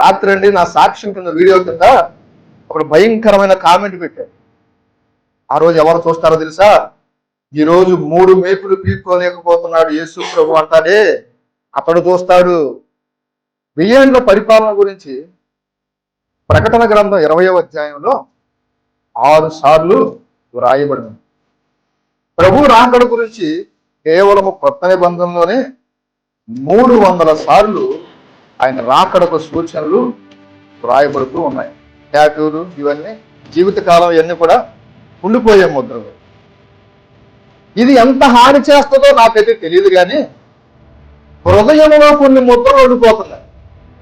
రాత్రి అండి నా సాక్ష్యం కింద వీడియో కింద. ఒక భయంకరమైన కామెంట్ పెట్టాడు ఆ రోజు ఎవరు చూస్తారో తెలుసా? ఈరోజు మూడు మేపులు పీక్కోలేకపోతున్నాడు యేసు ప్రభు అంటాడే అతడు చూస్తాడు. వెయ్యేండ్ల పరిపాలన గురించి ప్రకటన గ్రంథం ఇరవయో అధ్యాయంలో ఆరు సార్లు వ్రాయబడింది. ప్రభు రాకడ గురించి కేవలం కొత్త నిబంధనలోనే మూడు వందల సార్లు ఆయన రాకడకు సూచనలు రాయబడుతూ ఉన్నాయి. ట్యాటూలు ఇవన్నీ జీవితకాలం ఇవన్నీ కూడా ఉండిపోయే ముద్రలు. ఇది ఎంత హాని చేస్తుందో నాకైతే తెలియదు కానీ హృదయంలో కొన్ని ముద్రలు ఉండిపోతున్నాయి.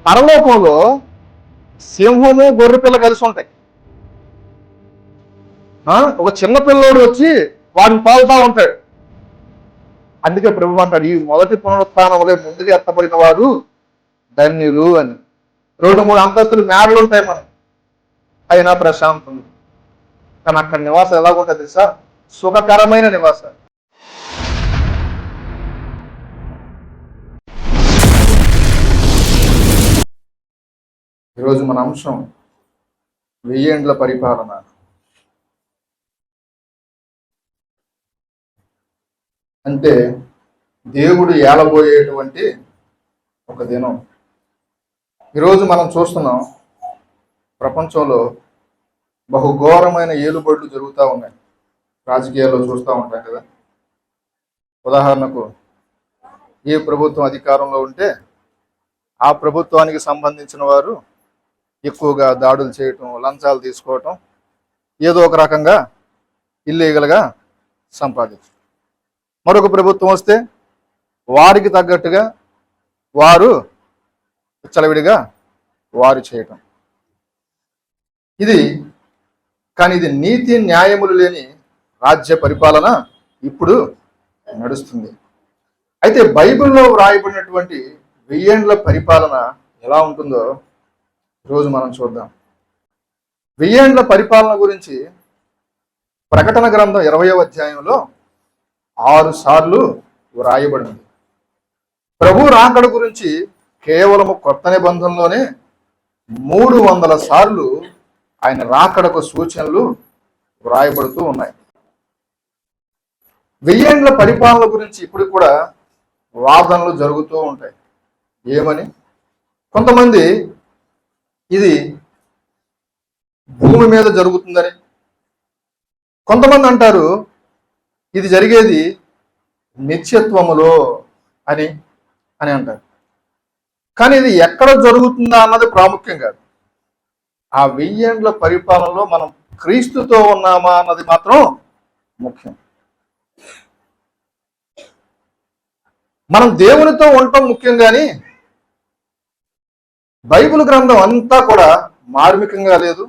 పరలోకంలో సింహము గొర్రెపిల్ల కలిసి ఉంటాయి. ఒక చిన్న పిల్లోడు వచ్చి వాడిని పాలుతా ఉంటాడు. అందుకే ప్రభు అంటాడు ఈ మొదటి పునరుత్నంలో ముందుగా ఎత్తబడిన వారు ధన్యులు అని. రెండు మూడు అంతస్తులు మేడలు ఉంటాయి మనం అయినా ప్రశాంతం కానీ అక్కడ నివాసం ఎలా ఉంటుంది సార్ సుఖకరమైన నివాసం. ఈరోజు మన అంశం వెయ్యేండ్ల పరిపాలన. అంటే దేవుడు ఏలబోయేటువంటి ఒక దినం. ఈరోజు మనం చూస్తున్నాం ప్రపంచంలో బహుఘోరమైన ఏలుబడులు జరుగుతూ ఉన్నాయి. రాజకీయాల్లో చూస్తూ ఉంటాం కదా. ఉదాహరణకు ఏ ప్రభుత్వం అధికారంలో ఉంటే ఆ ప్రభుత్వానికి సంబంధించిన వారు ఎక్కువగా దాడులు చేయటం లంచాలు తీసుకోవటం ఏదో ఒక రకంగా ఇల్లీగల్గా సంపాదించడం మరొక ప్రభుత్వం వస్తే వారికి తగ్గట్టుగా వారు చలవిడిగా వారు చేయటం. ఇది కానీ ఇది నీతి న్యాయములు లేని రాజ్య పరిపాలన ఇప్పుడు నడుస్తుంది. అయితే బైబిల్లో వ్రాయబడినటువంటి వెయ్యేండ్ల పరిపాలన ఎలా ఉంటుందో ఈరోజు మనం చూద్దాం. వెయ్యేండ్ల పరిపాలన గురించి ప్రకటన గ్రంథం ఇరవయో అధ్యాయంలో ఆరు సార్లు వ్రాయబడింది. ప్రభు రాకడ గురించి కేవలము కొత్త నిబంధనలోనే మూడు వందల సార్లు ఆయన రాకడకు సూచనలు వ్రాయబడుతూ ఉన్నాయి. వెయ్యేండ్ల పరిపాలన గురించి ఇప్పుడు కూడా వాదనలు జరుగుతూ ఉంటాయి. ఏమని? కొంతమంది ఇది భూమి మీద జరుగుతుందని. కొంతమంది అంటారు ఇది జరిగేది నిత్యత్వములో అని అని అంటారు. కానీ ఇది ఎక్కడ జరుగుతుందా అన్నది ప్రాముఖ్యం కాదు. ఆ వెయ్యేండ్ల పరిపాలనలో మనం క్రీస్తుతో ఉన్నామా అన్నది మాత్రం ముఖ్యం. మనం దేవునితో ఉండటం ముఖ్యం కానీ బైబిల్ గ్రంథం అంతా కూడా మార్మికంగా లేదు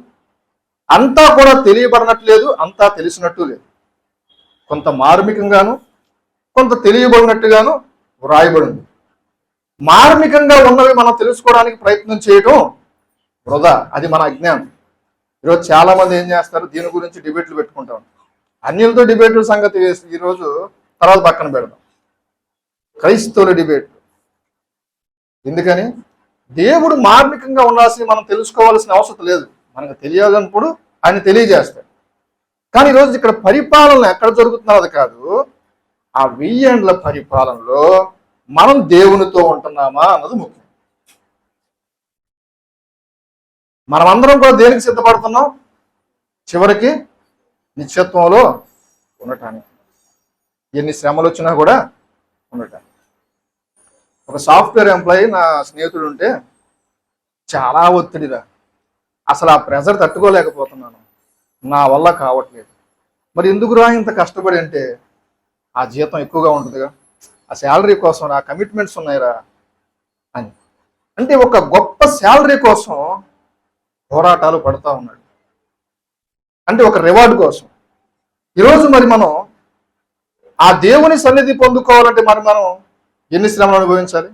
అంతా కూడా తెలియబడినట్లేదు అంతా తెలిసినట్టు లేదు. కొంత మార్మికంగాను కొంత తెలియబడినట్టుగాను వ్రాయబడింది. మార్మికంగా ఉన్నవి మనం తెలుసుకోవడానికి ప్రయత్నం చేయటం వృధా. అది మన అజ్ఞానం. ఈరోజు చాలామంది ఏం చేస్తారు? దీని గురించి డిబేట్లు పెట్టుకుంటాం అన్యులతో డిబేట్ల సంగతి వేసి ఈరోజు తర్వాత పక్కన పెడదాం. క్రైస్తవుల డిబేట్ ఎందుకని? దేవుడు మార్మికంగా ఉండాల్సి మనం తెలుసుకోవాల్సిన అవసరం లేదు. మనకు తెలియాలన్నప్పుడు ఆయన తెలియజేస్తాడు. కానీ ఈరోజు ఇక్కడ పరిపాలన ఎక్కడ జరుగుతున్నది కాదు. ఆ వెయ్యేండ్ల పరిపాలనలో మనం దేవునితో ఉంటున్నామా అన్నది ముఖ్యం. మనమందరం కూడా దేనికి సిద్ధపడుతున్నాం? చివరికి నిత్యత్వంలో ఉండటానికి. ఎన్ని శ్రమలు వచ్చినా కూడా ఉండటానికి. ఒక సాఫ్ట్వేర్ ఎంప్లాయీ నా స్నేహితుడు ఉంటే చాలా ఒత్తిడిరా. అసలు ఆ ప్రెజర్ తట్టుకోలేకపోతున్నాను. నా వల్ల కావట్లేదు. మరి ఎందుకురా ఇంత కష్టపడి అంటే ఆ జీతం ఎక్కువగా ఉంటుందిగా? ఆ శాలరీ కోసం ఆ కమిట్మెంట్స్ ఉన్నాయిరా అని. అంటే ఒక గొప్ప శాలరీ కోసం పోరాటాలు పడుతూ ఉన్నాడు. అంటే ఒక రివార్డ్ కోసం. ఈరోజు మరి మనం ఆ దేవుని సన్నిధి పొందుకోవాలంటే మరి మనం ఎన్ని శ్రమలు అనుభవించాలి?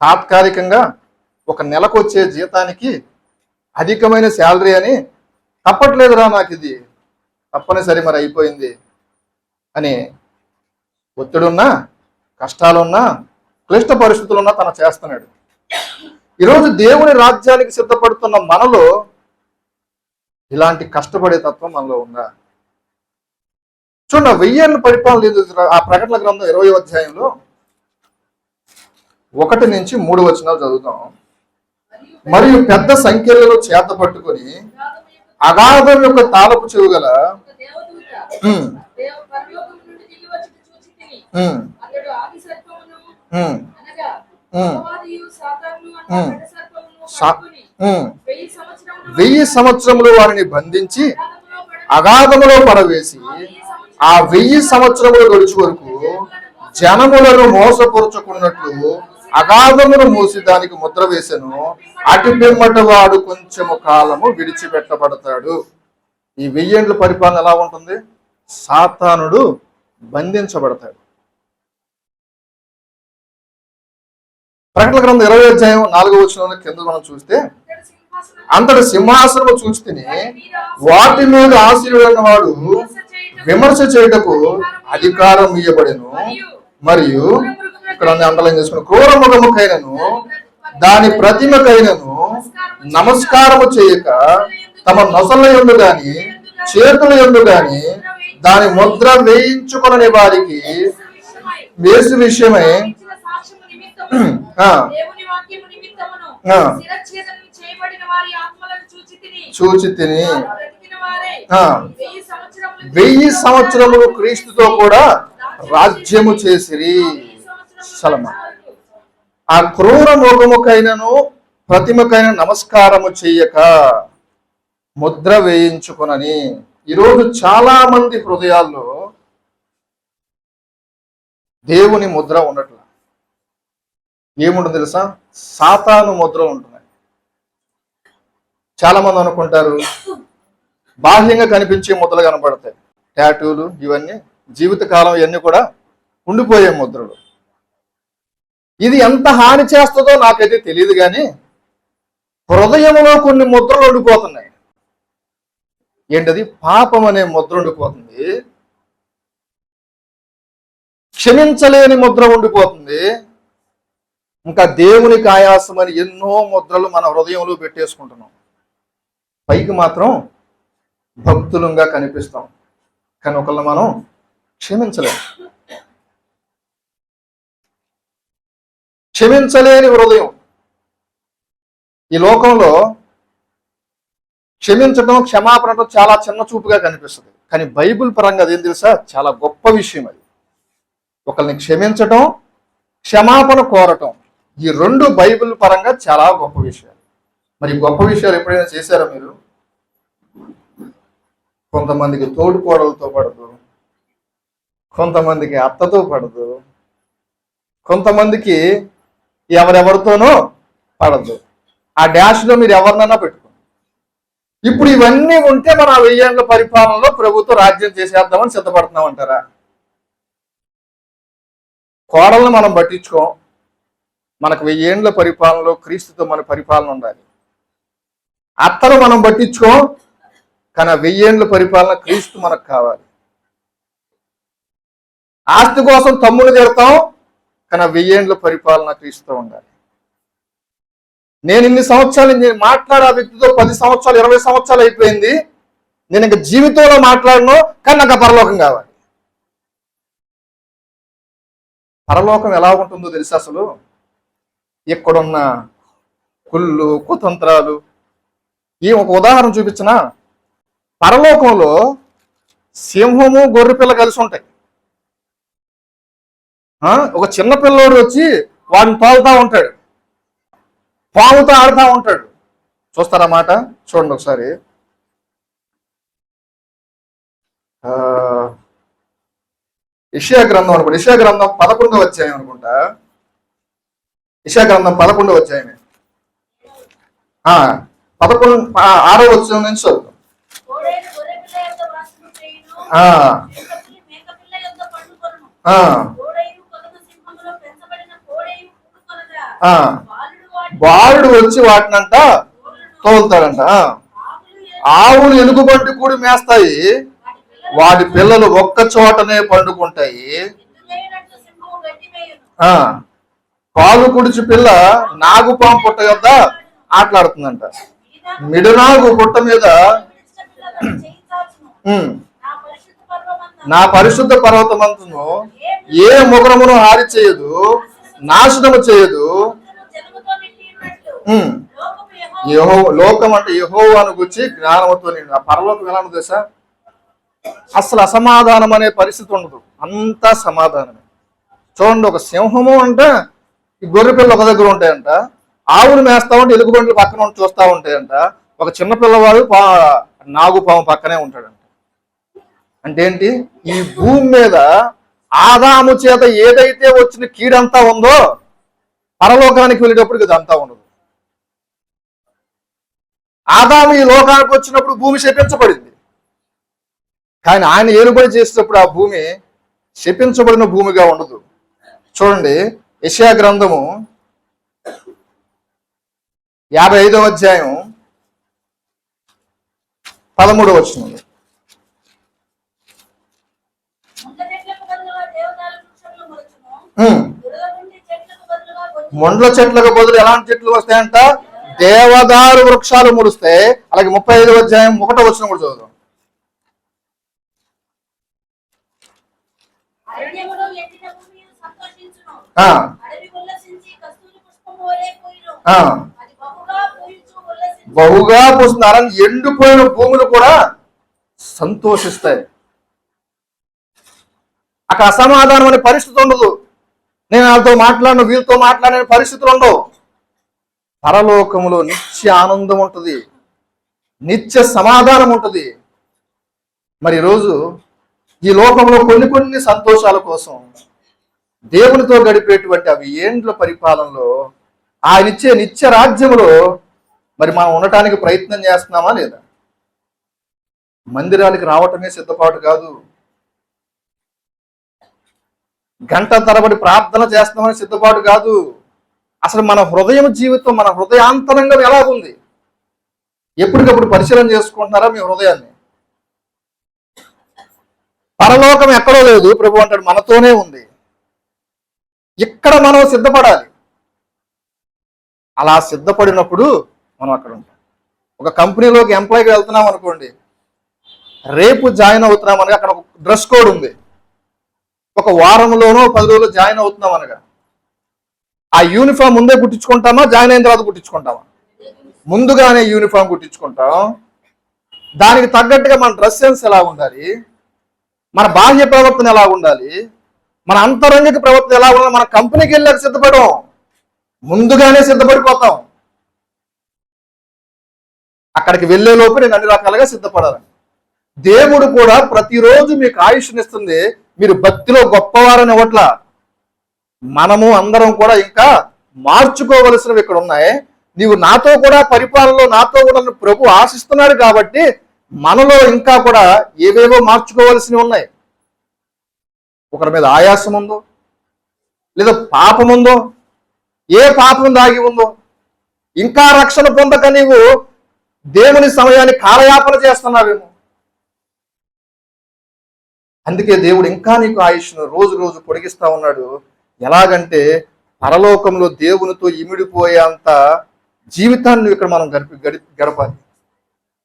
తాత్కాలికంగా ఒక నెలకు వచ్చే జీతానికి అధికమైన శాలరీ అని తప్పట్లేదురా నాకు ఇది. తప్పనిసరి మరి అయిపోయింది అని ఒత్తిడున్నా కష్టాలున్నా క్లిష్ట పరిస్థితులున్నా తను చేస్తున్నాడు. ఈరోజు దేవుని రాజ్యానికి సిద్ధపడుతున్న మనలో ఇలాంటి కష్టపడే తత్వం మనలో ఉందా? చూడండి ఆ వెయ్యేళ్ళ పరిపాలన లేదు. ఆ ప్రకటన గ్రంథం ఇరవై అధ్యాయంలో ఒకటి నుంచి మూడు వచనాలు చదువుతాం. మరియు పెద్ద సంఖ్యలలో చేత పట్టుకొని అగాధం యొక్క తాళపు చెవు అతడు ఆది సర్పమును ఉమ్, అనగా ఉమ్, అపవాదియు సాతాను అన్న ఉమ్. పెద్ద సర్పమును సా- పట్టుకుని ఉమ్. వెయ్యి సంవత్సరములు వారిని బంధించి అగాధములో పడవేసి ఆ వెయ్యి సంవత్సరములు గడుచు వరకు జనములను మోసపరుచుకున్నట్లు అగాధమును మూసి దానికి ముద్ర వేసెను. అటు పిమ్మట వాడు కొంచెము కాలము విడిచిపెట్టబడతాడు. ఈ వెయ్యేండ్ల పరిపాలన ఎలా ఉంటుంది? సాతానుడు బంధించబడతాడు. ప్రకటన గ్రంథం ఇరవై అధ్యాయం నాలుగో వచ్చిన కింద మనం చూస్తే సింహాసనం అంతటి సింహాసనము చూస్తేనే వాటి మీద ఆశీర్వైన వాడు విమర్శ చేయుటకు అధికారం ఇవ్వబడెను మరియు ఇక్కడ అండలైన్ చేసుకుని క్రూర ముఖముకైనను దాని ప్రతిమకైనను నమస్కారము చేయక తమ నొసల ఎందు గాని చేతుల ఎందు గాని దాని ముద్ర వేయించుకొనని వారికి వేసు విషయమై చూచి తిని. వెయ్యి సంవత్సరములు క్రీస్తుతో కూడా రాజ్యము చేసిరి. సలమ. ఆ క్రూర ముఖముకైనను ప్రతిమకైన నమస్కారము చెయ్యక ముద్ర వేయించుకునని. ఈరోజు చాలా మంది హృదయాల్లో దేవుని ముద్ర ఉండట్ల. ఏముంటుంది తెలుసా? సాతాను ముద్ర ఉంటున్నాయి. చాలా మంది అనుకుంటారు బాహ్యంగా కనిపించే ముద్రలు కనపడతాయి. టాటూలు ఇవన్నీ జీవితకాలం ఇవన్నీ కూడా ఉండిపోయే ముద్రలు. ఇది ఎంత హాని చేస్తుందో నాకైతే తెలియదు కానీ హృదయంలో కొన్ని ముద్రలు ఉండిపోతున్నాయి. ఏంటది? పాపం అనే ముద్ర ఉండిపోతుంది. క్షమించలేని ముద్ర ఉండిపోతుంది. ఇంకా దేవునికి ఆయాసం అని ఎన్నో ముద్రలు మన హృదయంలో పెట్టేసుకుంటున్నాం. పైకి మాత్రం భక్తులంగా కనిపిస్తాం. కానీ ఒకళ్ళు మనం క్షమించలేం. క్షమించలేని హృదయం. ఈ లోకంలో క్షమించడం క్షమాపణటం చాలా చిన్న చూపుగా కనిపిస్తుంది. కానీ బైబిల్ పరంగా అదేం తెలుసా? చాలా గొప్ప విషయం అది. ఒకరిని క్షమించటం క్షమాపణ కోరటం. ఈ రెండు బైబిల్ పరంగా చాలా గొప్ప విషయాలు. మరి గొప్ప విషయాలు ఎప్పుడైనా చేశారా మీరు? కొంతమందికి తోడు కోడలతో పడదు. కొంతమందికి అత్తతో పడదు. కొంతమందికి ఎవరెవరితోనో పడదు. ఆ డాష్లో మీరు ఎవరినైనా పెట్టుకోండి. ఇప్పుడు ఇవన్నీ ఉంటే మన ఆ వెయ్యేళ్ళ పరిపాలనలో ప్రభుత్వం రాజ్యం చేసేద్దామని సిద్ధపడుతున్నాం అంటారా కోడల్ని మనం పట్టించుకోం. మనకు వెయ్యేండ్ల పరిపాలనలో క్రీస్తుతో మన పరిపాలన ఉండాలి. అత్తను మనం పట్టించుకో కానీ ఆ వెయ్యేండ్ల పరిపాలన క్రీస్తు మనకు కావాలి. ఆస్తి కోసం తమ్ముడు తిడతాం కానీ వెయ్యేండ్ల పరిపాలన క్రీస్తు ఉండాలి. నేను ఇన్ని సంవత్సరాలు నేను మాట్లాడే ఆ వ్యక్తితో పది సంవత్సరాలు ఇరవై సంవత్సరాలు అయిపోయింది. నేను ఇంకా జీవితంలో మాట్లాడను కానీ నాకు పరలోకం కావాలి. పరలోకం ఎలా ఉంటుందో తెలుసా అసలు? ఇక్కడున్న కుళ్ళు కుతంత్రాలు. ఈ ఒక ఉదాహరణ చూపించిన పరలోకంలో సింహము గొర్రెపిల్ల కలిసి ఉంటాయి. ఒక చిన్న పిల్లోడు వచ్చి వాడిని తోలుతా ఉంటాడు. పాముతో ఆడుతూ ఉంటాడు. చూస్తారా మాట? చూడండి ఒకసారి. ఇషియా గ్రంథం అనుకుంటా. ఇషియా గ్రంథం పదకొండవ వచ్చాయి అనుకుంటా. యశాగ్రంథం పదకొండవ అధ్యాయమే. పదకొండు ఆరో వచ్చిన నుంచి చదువుతాం బాలుడు వచ్చి వాటినంట తోలుతాడంట. ఆవులు ఎనుగు బండి కూడి మేస్తాయి. వాటి పిల్లలు ఒక్క చోటనే పండుకుంటాయి. ఆ. కాలు పాలు కుడిచి పిల్ల నాగుపాము పుట్ట యొద్ద ఆటలాడుతుందంట. మిడునాగు పుట్ట మీద నా పరిశుద్ధ పర్వతమంతును ఏ ముగ్రమును హారి చేయదు నాశనము చేయదు. యహో లోకం అంటే యహో అని గుచ్చి జ్ఞానముతో నేను ఆ పరలోకం ఎలా ఉంది అసలు అసమాధానం అనే పరిస్థితి ఉండదు. అంతా సమాధానమే. చూడండి ఒక సింహము అంటే ఈ గొర్రె పిల్లలు ఒక దగ్గర ఉంటాయంట. ఆవులు మేస్తా ఉంటే ఎలుగుబంట్లు పక్కన ఉండి చూస్తా ఉంటాయంట. ఒక చిన్న పిల్లవాడు పా నాగు పాము పక్కనే ఉంటాడంట. అంటే ఏంటి? ఈ భూమి మీద ఆదాము చేత ఏదైతే వచ్చిన కీడంతా ఉందో పరలోకానికి వెళ్ళేటప్పుడు ఇదంతా ఉండదు. ఆదాము ఈ లోకానికి వచ్చినప్పుడు భూమి శపించబడింది. కానీ ఆయన ఏలుబడి చేసేటప్పుడు ఆ భూమి శపించబడిన భూమిగా ఉండదు. చూడండి యెషయా గ్రంథము యాభై ఐదవ అధ్యాయం పదమూడవ వచనం ముండ్ల చెట్లకు బదులు ఎలాంటి చెట్లు వస్తాయంట? దేవదారు వృక్షాలు ముడుస్తాయి. అలాగే ముప్పై ఐదవ అధ్యాయం ఒకటో వచ్చిన కూడా చదువుదాం. బహుగా పూస్తున్నారని ఎండిపోయిన భూములు కూడా సంతోషిస్తాయి. అక్కడ అసమాధానం అనే పరిస్థితి ఉండదు. నేను వాళ్ళతో మాట్లాడిన వీళ్ళతో మాట్లాడిన పరిస్థితులు ఉండవు. పరలోకములో నిత్య ఆనందం ఉంటుంది. నిత్య సమాధానం ఉంటుంది. మరి ఈరోజు ఈ లోకంలో కొన్ని కొన్ని సంతోషాల కోసం దేవునితో గడిపేటువంటి అవి ఏండ్ల పరిపాలనలో ఆయన ఇచ్చే నిత్య రాజ్యములో మరి మనం ఉండటానికి ప్రయత్నం చేస్తున్నామా లేదా? మందిరానికి రావటమే సిద్ధపాటు కాదు. గంట తరబడి ప్రార్థన చేస్తున్నామని సిద్ధపాటు కాదు. అసలు మన హృదయం జీవితం మన హృదయాంతరంగం ఎలా ఉంది ఎప్పటికప్పుడు పరిశీలన చేసుకుంటున్నారా మీ హృదయాన్ని? పరలోకం ఎక్కడో లేదు ప్రభు అంటాడు మనతోనే ఉంది. ఇక్కడ మనం సిద్ధపడాలి. అలా సిద్ధపడినప్పుడు మనం అక్కడ ఉంటాం. ఒక కంపెనీలోకి ఎంప్లాయ్కి వెళ్తున్నాం అనుకోండి రేపు జాయిన్ అవుతున్నాం అనగా అక్కడ ఒక డ్రెస్ కోడ్ ఉంది. ఒక వారంలోనో పది రోజులు జాయిన్ అవుతున్నాం అనగా ఆ యూనిఫామ్ ముందే కుట్టించుకుంటామా జాయిన్ అయిన తర్వాత కుట్టించుకుంటామా? ముందుగానే యూనిఫామ్ కుట్టించుకుంటాం. దానికి తగ్గట్టుగా మన డ్రెస్ సెన్స్ ఎలా ఉండాలి? మన బాహ్య ప్రవర్తన ఎలా ఉండాలి? మన అంతరంగిక ప్రవర్తన ఎలా ఉన్నా మన కంపెనీకి వెళ్ళాక సిద్ధపడం ముందుగానే సిద్ధపడిపోతాం. అక్కడికి వెళ్ళే లోపు నేను అన్ని రకాలుగా సిద్ధపడాలి. దేవుడు కూడా ప్రతిరోజు మీకు ఆయుష్నిస్తుంది మీరు భక్తిలో గొప్పవారని ఇవ్వట్ల. మనము అందరం కూడా ఇంకా మార్చుకోవలసినవి ఇక్కడ ఉన్నాయి. నీవు నాతో కూడా పరిపాలనలో నాతో కూడా ప్రభు ఆశిస్తున్నాడు కాబట్టి మనలో ఇంకా కూడా ఏవేవో మార్చుకోవలసినవి ఉన్నాయి. ఒకరి మీద ఆయాసం ఉందో లేదా పాపం ఉందో ఏ పాపం దాగి ఉందో ఇంకా రక్షణ పొందక నీవు దేవుని సమయాన్ని కాలయాపన చేస్తున్నావేమో. అందుకే దేవుడు ఇంకా నీకు ఆయుష్ను రోజు రోజు పొడిగిస్తా ఉన్నాడు. ఎలాగంటే పరలోకంలో దేవునితో ఇమిడిపోయేంత జీవితాన్ని ఇక్కడ మనం గడిపి గడిపి గడపాలి.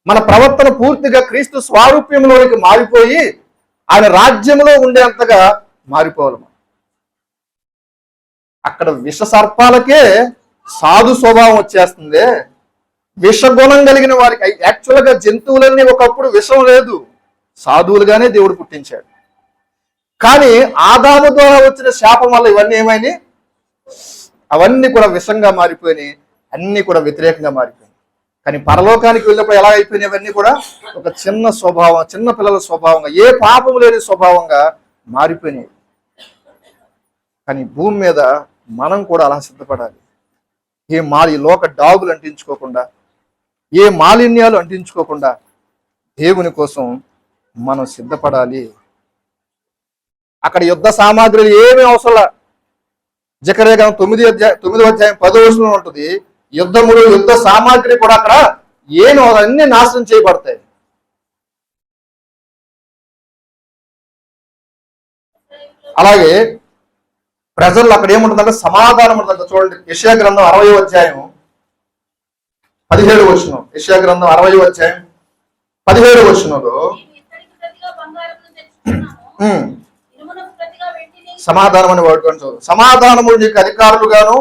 మన ప్రవర్తన పూర్తిగా క్రీస్తు స్వారూప్యంలోనికి మారిపోయి ఆయన రాజ్యంలో ఉండేంతగా మారిపోవాలి మనం. అక్కడ విష సర్పాలకే సాధు స్వభావం వచ్చేస్తుంది. విషగుణం కలిగిన వారికి యాక్చువల్గా జంతువులన్నీ ఒకప్పుడు విషం లేదు. సాధువులుగానే దేవుడు పుట్టించాడు. కానీ ఆదాము ద్వారా వచ్చిన శాపం వల్ల ఇవన్నీ ఏమైనాయి? అవన్నీ కూడా విషంగా మారిపోయినాయి. అన్నీ కూడా వ్యతిరేకంగా మారిపోయి కానీ పరలోకానికి వెళ్ళినప్పుడు ఎలా అయిపోయినవన్నీ కూడా ఒక చిన్న స్వభావం చిన్న పిల్లల స్వభావంగా ఏ పాపం లేని స్వభావంగా మారిపోయినాయి. కానీ భూమి మీద మనం కూడా అలా సిద్ధపడాలి. ఏ మాలి లోక డాగులు అంటించుకోకుండా ఏ మాలిన్యాలు అంటించుకోకుండా దేవుని కోసం మనం సిద్ధపడాలి. అక్కడ యుద్ధ సామాగ్రిలు ఏమీ అవసరం జకరేగా తొమ్మిది అధ్యాయం తొమ్మిదో అధ్యాయం పదో వర్షంలో ఉంటుంది. యుద్ధములు యుద్ధ సామాగ్రి కూడా అక్కడ అవసరం, అన్ని నాశనం చేయబడతాయి. అలాగే ప్రజల్లో అక్కడ ఏముంటుందంటే సమాధానం ఉంటుందంట. చూడండి యెషయా గ్రంథం అరవై అధ్యాయం పదిహేడు వచనం. యెషయా గ్రంథం అరవై అధ్యాయం పదిహేడు వెండిని సమాధానం అని వాడుకొని సమాధానము నీకు అధికారులుగాను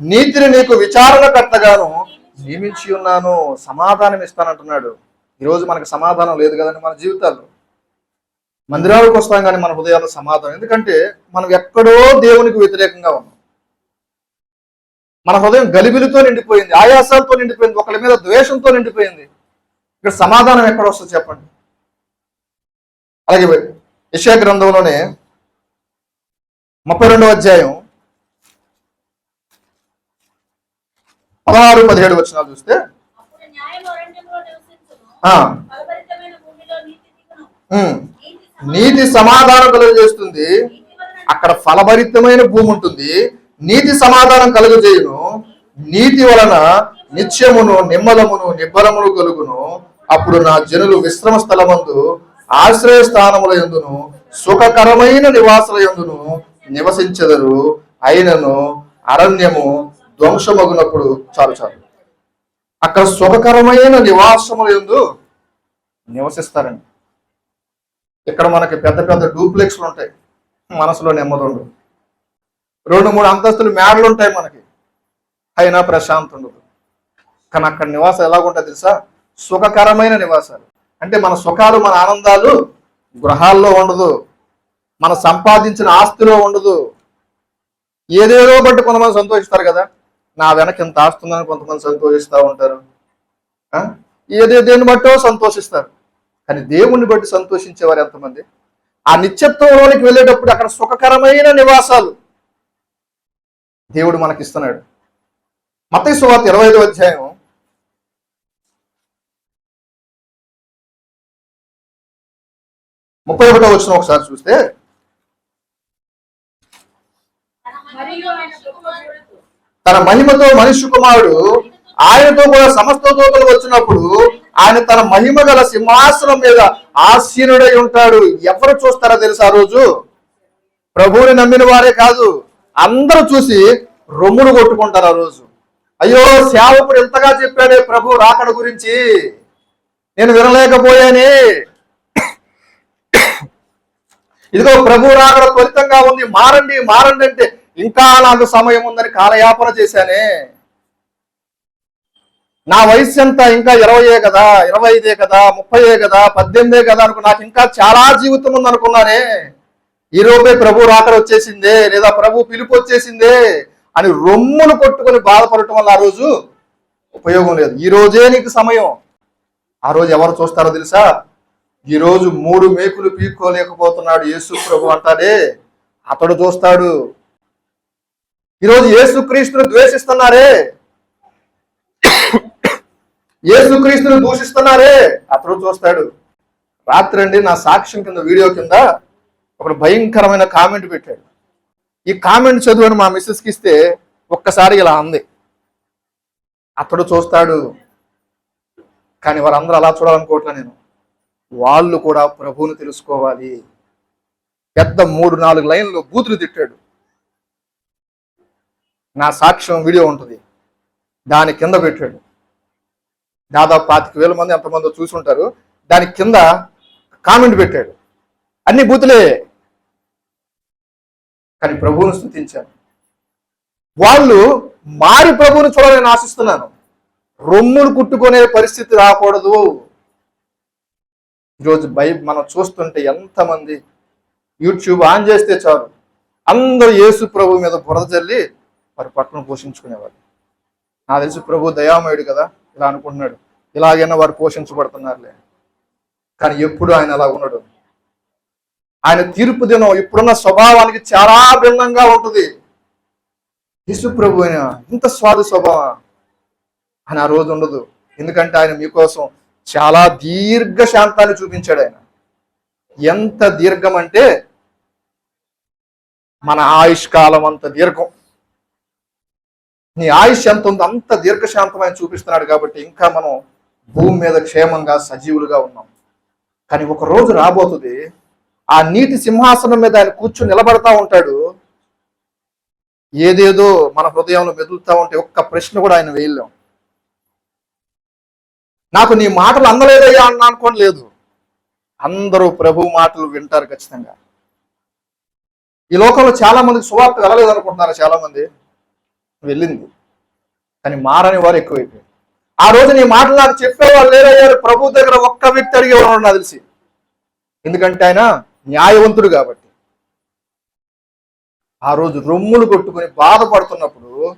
నీతిని నీకు విచారణకర్తగాను నియమించి ఉన్నాను సమాధానం ఇస్తానంటున్నాడు. ఈరోజు మనకు సమాధానం లేదు కదండి మన జీవితాల్లో. మందిరాలకు వస్తాం కానీ మన హృదయాల్లో సమాధానం. ఎందుకంటే మనం ఎక్కడో దేవునికి వ్యతిరేకంగా ఉన్నాం. మన హృదయం గలిబిలితో నిండిపోయింది ఆయాసాలతో నిండిపోయింది ఒకరి మీద ద్వేషంతో నిండిపోయింది. ఇక్కడ సమాధానం ఎక్కడ వస్తుంది చెప్పండి? అలాగే యశా గ్రంథంలోనే ముప్పై రెండవ అధ్యాయం పదహారు పదిహేడు వచనాలు చూస్తే. నీతి సమాధానం కలుగజేస్తుంది. అక్కడ ఫలభరితమైన భూమి ఉంటుంది. నీతి సమాధానం కలుగజేయును. నీతి వలన నిత్యమును నిమ్మలమును నిబ్బరమును కలుగును. అప్పుడు నా జనులు విశ్రమ స్థలమందు ఆశ్రయ స్థానముల ఎందును సుఖకరమైన నివాసుల ఎందును నివసించెదరు. అయినను అరణ్యము ధ్వంసమగునప్పుడు చాలు చాలు. అక్కడ సుఖకరమైన నివాసముల ఎందు నివసిస్తారండి. ఇక్కడ మనకి పెద్ద పెద్ద డూప్లెక్స్లు ఉంటాయి. మనసులో నెమ్మది ఉండదు. రెండు మూడు అంతస్తులు మేడలు ఉంటాయి మనకి. అయినా ప్రశాంతం ఉండదు. కానీ అక్కడ నివాసం ఎలాగుంటుంది తెలుసా? సుఖకరమైన నివాసాలు. అంటే మన సుఖాలు మన ఆనందాలు గృహాల్లో ఉండదు. మన సంపాదించిన ఆస్తిలో ఉండదు. ఏదేదో బట్టి కొంతమంది సంతోషిస్తారు కదా. నా వెనక ఇంత ఆస్తుందని కొంతమంది సంతోషిస్తూ ఉంటారు. ఆ? దేన్ని బట్టో సంతోషిస్తారు. కానీ దేవుణ్ణి బట్టి సంతోషించేవారు ఎంతమంది? ఆ నిత్యత్వంలోనికి వెళ్ళేటప్పుడు అక్కడ సుఖకరమైన నివాసాలు దేవుడు మనకిస్తున్నాడు. మతయి సువార్త ఇరవై ఐదో అధ్యాయం ముప్పై ఒకటో వచ్చిన ఒకసారి చూస్తే తన మహిమతో మనుష్య కుమారుడు ఆయనతో కూడా సమస్త దూతలు వచ్చినప్పుడు ఆయన తన మహిమ గల సింహాసనం మీద ఆసీనుడై ఉంటాడు. ఎవరు చూస్తారో తెలుసా ఆ రోజు? ప్రభువుని నమ్మిన వారే కాదు అందరూ చూసి రొమ్ములు కొట్టుకుంటారు ఆ రోజు. అయ్యో సేవకుడు ఎంతగా చెప్పాడే ప్రభు రాకడ గురించి? నేను వినలేకపోయాని. ఇదిగో ప్రభు రాకడ త్వరితంగా ఉంది. మారండి మారండి అంటే ఇంకా నాకు సమయం ఉందని కాలయాపన చేశానే. నా వయసు ఎంత ఇంకా ఇరవయే కదా ఇరవై ఐదే కదా ముప్పైయే కదా పద్దెనిమిదే కదా అనుకు నాకు ఇంకా చాలా జీవితం ఉందనుకున్నానే. ఈ రోజే ప్రభు రాకడ వచ్చేసిందే లేదా ప్రభు పిలుపు వచ్చేసిందే అని రొమ్మును కొట్టుకొని బాధపడటం వల్ల ఆ రోజు ఉపయోగం లేదు. ఈ రోజే నీకు సమయం. ఆ రోజు ఎవరు చూస్తారో తెలుసా? ఈ రోజు మూడు మేకులు పీక్కోలేకపోతున్నాడు యేసు ప్రభు అంటాడే అతడు చూస్తాడు ఈరోజు యేసుక్రీస్తును ద్వేషిస్తున్నారే? యేసుక్రీస్తును దూషిస్తున్నారే? అతడు చూస్తాడు. రాత్రి అండి నా సాక్ష్యం కింద వీడియో కింద ఒక భయంకరమైన కామెంట్ పెట్టాడు. ఈ కామెంట్ చదువుని మా మిస్సెస్కి ఇస్తే ఒక్కసారి ఇలా అంది. అతడు చూస్తాడు. కానీ వారందరూ అలా చూడాలనుకోవట్లే నేను. వాళ్ళు కూడా ప్రభువుని తెలుసుకోవాలి. పెద్ద మూడు నాలుగు లైన్లు బూతులు తిట్టాడు. నా సాక్ష్యం వీడియో ఉంటుంది. దాని కింద పెట్టాడు. దాదాపు పాతిక వేల మంది ఎంతమందో చూసుంటారు దాని కింద కామెంట్ పెట్టాడు. అన్ని బూతులే. కానీ ప్రభువును స్థుతించాను. వాళ్ళు మారి ప్రభువుని చూడాలని ఆశిస్తున్నాను. రొమ్ములు కుట్టుకునే పరిస్థితి రాకూడదు. ఈరోజు బై మనం చూస్తుంటే ఎంతమంది యూట్యూబ్ ఆన్ చేస్తే చాలు. అందరూ యేసు ప్రభు మీద బురద చల్లి వారి పట్టును పోషించుకునేవారు నా తెలిసి ప్రభు దయామయుడు కదా ఇలా అనుకుంటున్నాడు. ఇలాగైనా వారు పోషించబడుతున్నారులే. కానీ ఎప్పుడు ఆయన అలా ఉండడు. ఆయన తీర్పు దినం ఇప్పుడున్న స్వభావానికి చాలా భిన్నంగా ఉంటుంది. యేసు ప్రభు అయిన ఇంత స్వాదు స్వభావం అని ఆ రోజు ఉండదు. ఎందుకంటే ఆయన మీకోసం చాలా దీర్ఘ శాంతాన్ని చూపించాడు ఆయన. ఎంత దీర్ఘం అంటే మన ఆయుష్ కాలం అంత దీర్ఘం. నీ ఆయుష్ ఎంత ఉందో అంత దీర్ఘశాంతమైన చూపిస్తున్నాడు కాబట్టి ఇంకా మనం భూమి మీద క్షేమంగా సజీవులుగా ఉన్నాం. కానీ ఒక రోజు రాబోతుంది. ఆ నీటి సింహాసనం మీద ఆయన కూర్చుని నిలబడతా ఉంటాడు. ఏదేదో మన హృదయంలో మెదులుతా ఉంటే ఒక్క ప్రశ్న కూడా ఆయన వేయలేం. నాకు నీ మాటలు అందలేదయ్యా అన్న అనుకోని లేదు. అందరూ ప్రభు మాటలు వింటారు ఖచ్చితంగా. ఈ లోకంలో చాలా మందికి సువార్త వెళ్ళలేదు అనుకుంటున్నారు చాలా మంది వెళ్ళింది. కానీ మారని వారు ఎక్కువైపోయారు. ఆ రోజు నీ మాటలు నాకు చెప్పేవాళ్ళు లేరయ్యారు. ప్రభు దగ్గర ఒక్క వ్యక్తి అడిగే నాకు తెలిసి. ఎందుకంటే ఆయన న్యాయవంతుడు కాబట్టి. ఆ రోజు రొమ్ములు కొట్టుకుని బాధపడుతున్నప్పుడు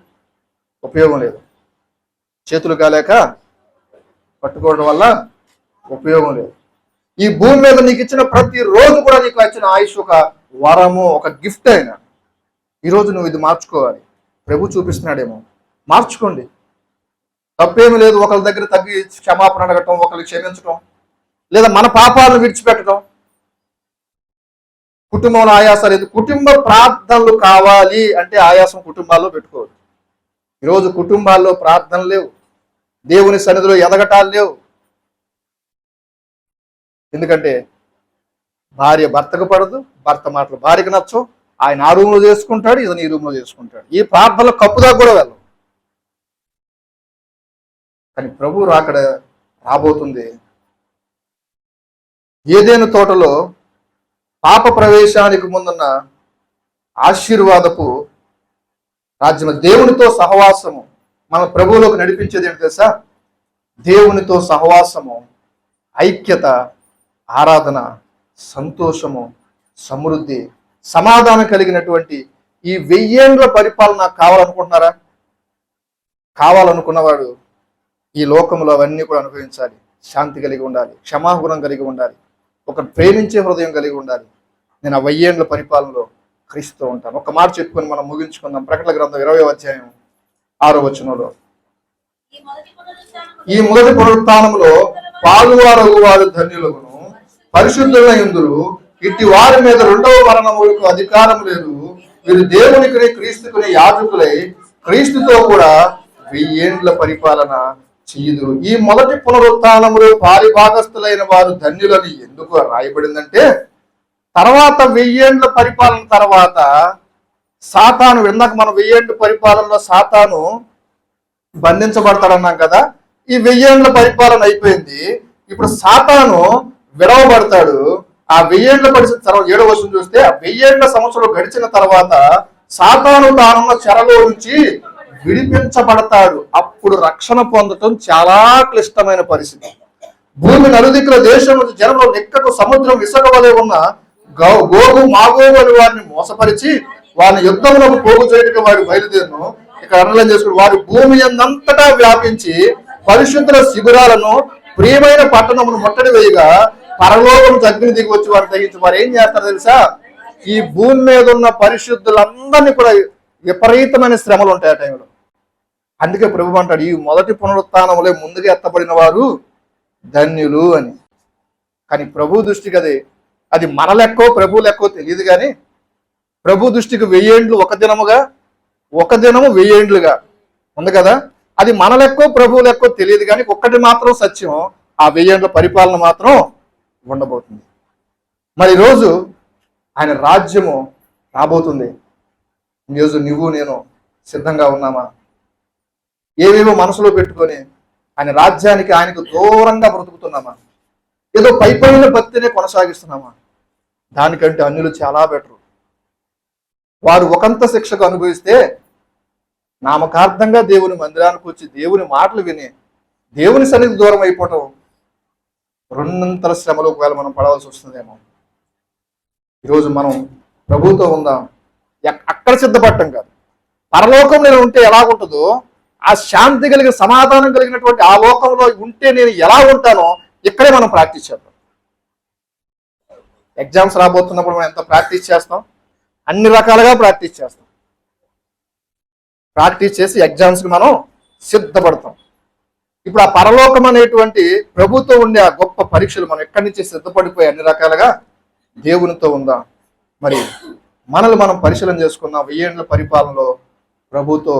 ఉపయోగం లేదు. చేతులు కాలేక పట్టుకోవడం వల్ల ఉపయోగం లేదు. ఈ భూమి మీద నీకు ఇచ్చిన ప్రతి రోజు కూడా నీకు వచ్చిన ఆయుష్ ఒక వరము ఒక గిఫ్ట్ అయినా. ఈరోజు నువ్వు ఇది మార్చుకోవాలి. ప్రభు చూపిస్తున్నాడేమో. మార్చుకోండి. తప్పేమి లేదు ఒకరి దగ్గర తగ్గి క్షమాపణ అడగటం ఒకరికి క్షమించటం లేదా మన పాపాలను విడిచిపెట్టడం కుటుంబంలో ఆయాసాలు లేదు. కుటుంబ ప్రార్థనలు కావాలి అంటే ఆయాసం కుటుంబాల్లో పెట్టుకోవద్దు. ఈరోజు కుటుంబాల్లో ప్రార్థనలు లేవు. దేవుని సన్నిధిలో ఎదగటాలు లేవు. ఎందుకంటే భార్య భర్తకు పడదు భర్త మాటలు భార్యకు నచ్చవు. ఆయన ఆ రూమ్లో చేసుకుంటాడు ఇతను ఈ రూమ్లో చేసుకుంటాడు. ఈ ప్రార్థనలో కప్పుదా కూడా వెళ్ళవు. కానీ ప్రభు రాకడ రాబోతుంది. ఏదేను తోటలో పాప ప్రవేశానికి ముందున్న ఆశీర్వాదపు రాజ్యం దేవునితో సహవాసము. మన ప్రభువులోకి నడిపించేది ఏంటి తెలుసా? దేవునితో సహవాసము ఐక్యత ఆరాధన సంతోషము సమృద్ధి సమాధానం కలిగినటువంటి ఈ వెయ్యేండ్ల పరిపాలన కావాలనుకుంటున్నారా? కావాలనుకున్నవాడు ఈ లోకంలో అవన్నీ కూడా అనుభవించాలి. శాంతి కలిగి ఉండాలి. క్షమాగుణం కలిగి ఉండాలి. ఒక ప్రేమించే హృదయం కలిగి ఉండాలి. నేను ఆ వెయ్యేండ్ల పరిపాలనలో క్రీస్తూ ఉంటాను. ఒక మాట చెప్పుకొని మనం ముగించుకుందాం. ప్రకటన గ్రంథం ఇరవై అధ్యాయం ఆరో వచనంలో. ఈ మొదటి పునరుత్నంలో ఈ వారు ధన్యులను పరిశుద్ధుల ఇందులు ఇట్టి వారి మీద రెండవ మరణములకు అధికారం లేదు. వీరు దేవునికి క్రీస్తుకుని యాజకులై క్రీస్తుతో కూడా వెయ్యేండ్ల పరిపాలన చేయదు ఈ మొదటి పునరుత్థానములో పారిభాగస్తులైన వారు ధన్యులని ఎందుకు రాయబడిందంటే తర్వాత వెయ్యేండ్ల పరిపాలన తర్వాత సాతాను ఇందాక మనం వెయ్యేండ్ల పరిపాలనలో సాతాను బంధించబడతాడన్నాం కదా ఈ వెయ్యేండ్ల పరిపాలన అయిపోయింది. ఇప్పుడు సాతాను విడవబడతాడు. ఆ వెయ్యేళ్ళ పరిస్థితి తర్వాత ఏడో వర్షం చూస్తే ఆ వెయ్యేళ్ళ సంవత్సరం గడిచిన తర్వాత సాతాను తానున్న చెరలో నుంచి విడిపించబడతాడు. అప్పుడు రక్షణ పొందటం చాలా క్లిష్టమైన పరిస్థితి. భూమి నలుదిక్కుల దేశం నుంచి జనంలో నిక్కకు సముద్రం ఇసుక వలె ఉన్న గోగు మాగోగు అని వారిని మోసపరిచి వారిని యుద్ధంలో పోగు చేయడానికి వారి బయలుదేరును. ఇక్కడ అనలైన్ చేసుకుని వారి భూమి అంతటా వ్యాపించి పరిశుద్ధుల శిబిరాలను ప్రియమైన పట్టణమును ముట్టడి వేయగా పరలోకం అగ్ని దిగి వచ్చి వారు తగ్గించి వారు ఏం చేస్తారు తెలుసా? ఈ భూమి మీద ఉన్న పరిశుద్ధులందరినీ కూడా విపరీతమైన శ్రమలు ఉంటాయి ఆ టైంలో. అందుకే ప్రభు అంటాడు ఈ మొదటి పునరుత్నములే ముందుగా ఎత్తబడిన వారు ధన్యులు అని. కానీ ప్రభు దృష్టికి అది. అది మన లెక్కో ప్రభు లెక్కో తెలియదు కానీ ప్రభు దృష్టికి వెయ్యేండ్లు ఒక దినముగా ఒక దినము వెయ్యేండ్లుగా ఉంది కదా? అది మన లెక్కో ప్రభు లెక్కో తెలియదు కానీ ఒక్కటి మాత్రం సత్యం. ఆ వెయ్యేండ్ల పరిపాలన మాత్రం ఉండబోతుంది. మరి ఈరోజు ఆయన రాజ్యము రాబోతుంది. ఈరోజు నువ్వు నేను సిద్ధంగా ఉన్నామా? ఏవేవో మనసులో పెట్టుకొని ఆయన రాజ్యానికి ఆయనకు దూరంగా బ్రతుకుతున్నామా? ఏదో పైపైన భక్తినే కొనసాగిస్తున్నామా? దానికంటే అన్యులు చాలా బెటరు. వారు ఒకంత శిక్షకు అనుభవిస్తే నామకార్థంగా దేవుని మందిరానికి వచ్చి దేవుని మాటలు విని దేవుని సన్నిధి దూరం అయిపోవటం రెండంతల శ్రమలు ఒకవేళ మనం పడవలసి వస్తుందేమో. ఈరోజు మనం ప్రభుతో ఉందాం? అక్కడ సిద్ధపడటం కాదు. పరలోకం నేను ఉంటే ఎలాగుంటుందో ఆ శాంతి కలిగిన సమాధానం కలిగినటువంటి ఆ లోకంలో ఉంటే నేను ఎలా ఉంటానో ఇక్కడే మనం ప్రాక్టీస్ చేద్దాం. ఎగ్జామ్స్ రాబోతున్నప్పుడు మనం ఎంత ప్రాక్టీస్ చేస్తాం? అన్ని రకాలుగా ప్రాక్టీస్ చేస్తాం. ప్రాక్టీస్ చేసి ఎగ్జామ్స్కి మనం సిద్ధపడతాం. ఇప్పుడు ఆ పరలోకం అనేటువంటి ప్రభుత్వం ఉండే ఆ గొప్ప పరీక్షలు మనం ఎక్కడి నుంచి సిద్ధపడిపోయి అన్ని రకాలుగా దేవునితో ఉందాం? మరి మనల్ని మనం పరిశీలన చేసుకుందాం. వెయ్యేండ్ల పరిపాలనలో ప్రభుతో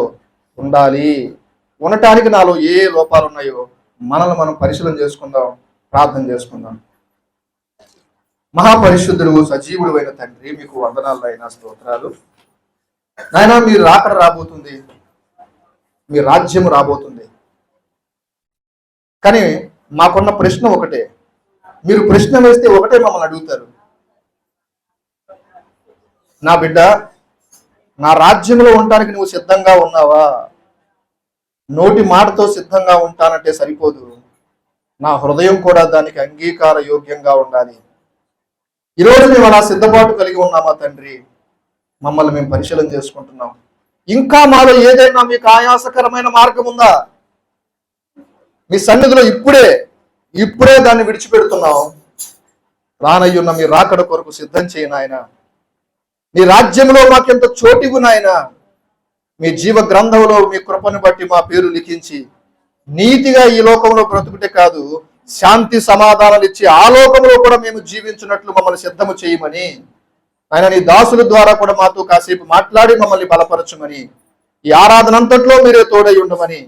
ఉండాలి. ఉండటానికి నాలో ఏ లోపాలు ఉన్నాయో మనల్ని మనం పరిశీలన చేసుకుందాం ప్రార్థన చేసుకుందాం. మహాపరిశుద్ధుడు సజీవుడు అయిన తండ్రి మీకు వందనాలు అయిన స్తోత్రాలు. నాయన మీరు రాకడ రాబోతుంది. మీ రాజ్యం రాబోతుంది. కానీ మాకున్న ప్రశ్న ఒకటే. మీరు ప్రశ్న వేస్తే ఒకటే మమ్మల్ని అడుగుతారు. నా బిడ్డ నా రాజ్యంలో ఉండడానికి నువ్వు సిద్ధంగా ఉన్నావా? నోటి మాటతో సిద్ధంగా ఉంటానంటే సరిపోదు. నా హృదయం కూడా దానికి అంగీకార యోగ్యంగా ఉండాలి. ఈరోజు మేము అలా సిద్ధపాటు కలిగి ఉన్నామా తండ్రి? మమ్మల్ని మేము పరిశీలన చేసుకుంటున్నాం. ఇంకా మాలో ఏదైనా మీకు ఆయాసకరమైన మార్గం ఉందా? మీ సన్నిధిలో ఇప్పుడే ఇప్పుడే దాన్ని విడిచిపెడుతున్నాం. రానయ్యున్న మీ రాకడ కొరకు సిద్ధం చేయను ఆయన నీ రాజ్యంలో మాకెంత చోటివు నాయన. మీ జీవ గ్రంథంలో మీ కృపను బట్టి మా పేరు లిఖించి నీతిగా ఈ లోకంలో బ్రతుకుటే కాదు శాంతి సమాధానాలు ఇచ్చి ఆ లోకంలో కూడా మేము జీవించినట్లు మమ్మల్ని సిద్ధము చేయమని ఆయన నీ దాసుల ద్వారా కూడా మాతో కాసేపు మాట్లాడి మమ్మల్ని బలపరచమని ఈ ఆరాధన అంతట్లో మీరే తోడై ఉండమని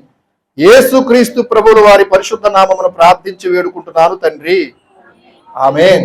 యేసు క్రీస్తు వారి పరిశుద్ధ నామమును ప్రార్థించి వేడుకుంటున్నాను తండ్రి. ఆమెన్.